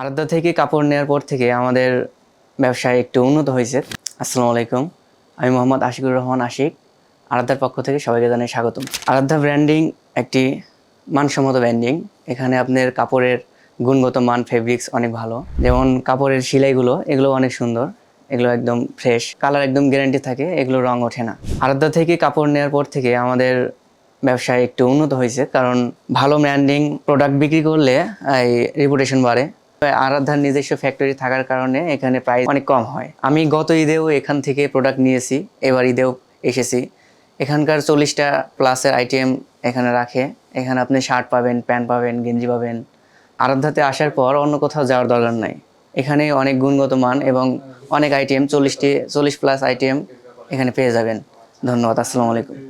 আরাধ্যা থেকে কাপড় নেওয়ার পর থেকে আমাদের ব্যবসায় একটু উন্নত হয়েছে। আসসালামু আলাইকুম। আমি মোহাম্মদ আশিকুর রহমান আশিক, আরাধ্যার পক্ষ থেকে সবাইকে জানাই স্বাগতম। আরাধ্যা ব্র্যান্ডিং একটি মানসম্মত ব্র্যান্ডিং। এখানে আপনার কাপড়ের গুণগত মান ফেব্রিক্স অনেক ভালো। যেমন কাপড়ের সেলাইগুলো, এগুলো অনেক সুন্দর। এগুলো একদম ফ্রেশ কালার একদম গ্যারান্টি থাকে, এগুলো রং ওঠে না। আরাধ্যা থেকে কাপড় নেওয়ার পর থেকে আমাদের ব্যবসায় একটু উন্নত হয়েছে, কারণ ভালো ব্র্যান্ডিং প্রোডাক্ট বিক্রি করলে, এই রেপুটেশন বাড়ে। আরাধ্যার নিজস্ব ফ্যাক্টরি থাকার কারণে এখানে প্রাইস অনেক কম হয়। আমি গত ঈদেও এখান থেকে প্রোডাক্ট নিয়েছি, এবার ঈদেও এসেছি। এখানকার চল্লিশটা প্লাসের আইটেম এখানে রাখে। এখানে আপনি শার্ট পাবেন প্যান্ট পাবেন, গেঞ্জি পাবেন। আরাধ্যাতে আসার পর অন্য কোথাও যাওয়ার দরকার নাই। এখানে অনেক গুণগত মান এবং অনেক আইটেম চল্লিশটি, চল্লিশ প্লাস আইটেম এখানে পেয়ে যাবেন। ধন্যবাদ, আসসালামু আলাইকুম।